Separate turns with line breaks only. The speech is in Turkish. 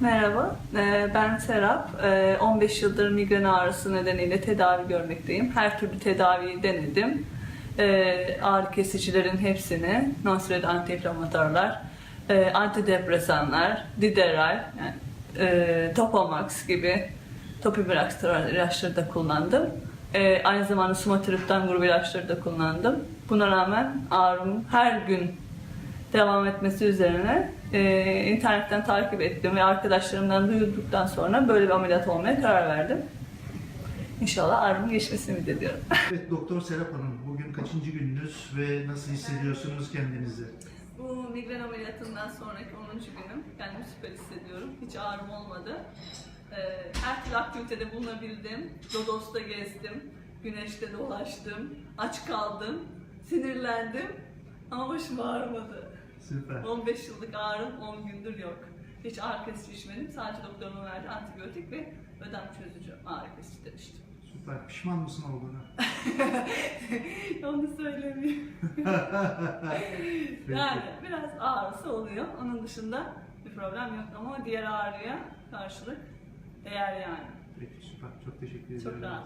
Merhaba, ee, ben Serap. Ee, 15 yıldır migren ağrısı nedeniyle tedavi görmekteyim. Her türlü tedaviyi denedim. Ee, Ağrı kesicilerin hepsini, nonsteroid antiinflamatuarlar, e, antidepresanlar, Dideral, yani, e, Topamax gibi topivirax ilaçları da kullandım. Aynı zamanda sumatriptan grubu ilaçları da kullandım. Buna rağmen ağrım her gün devam etmesi üzerine e, internetten takip ettim ve arkadaşlarımdan duyurduktan sonra böyle bir ameliyat olmaya karar verdim. İnşallah ağrımın geçmesini ümit ediyorum.
Evet Doktor Serap Hanım, bugün kaçıncı gününüz ve nasıl hissediyorsunuz kendinizi?
Bu migren ameliyatından sonraki 10. günüm. Kendimi süper hissediyorum. Hiç ağrım olmadı. Ee, her türlü aktivitede bulunabildim. Lodos'ta gezdim. Güneşte dolaştım. Aç kaldım. Sinirlendim. Ama başım ağrımadı.
Süper.
15 yıllık ağrım 10 gündür yok. Hiç ağrı kesici içmedim. Sadece doktorumun verdiği antibiyotik ve ödem çözücü ağrı kesici içtim.
Süper. Pişman mısın olduğuna?
Onu söylemeyeyim.
Peki.
yani biraz ağrısı oluyor. Onun dışında bir problem yok ama diğer ağrıya karşılık değer yani.
Peki süper. Çok teşekkür ederim.
Çok rahat.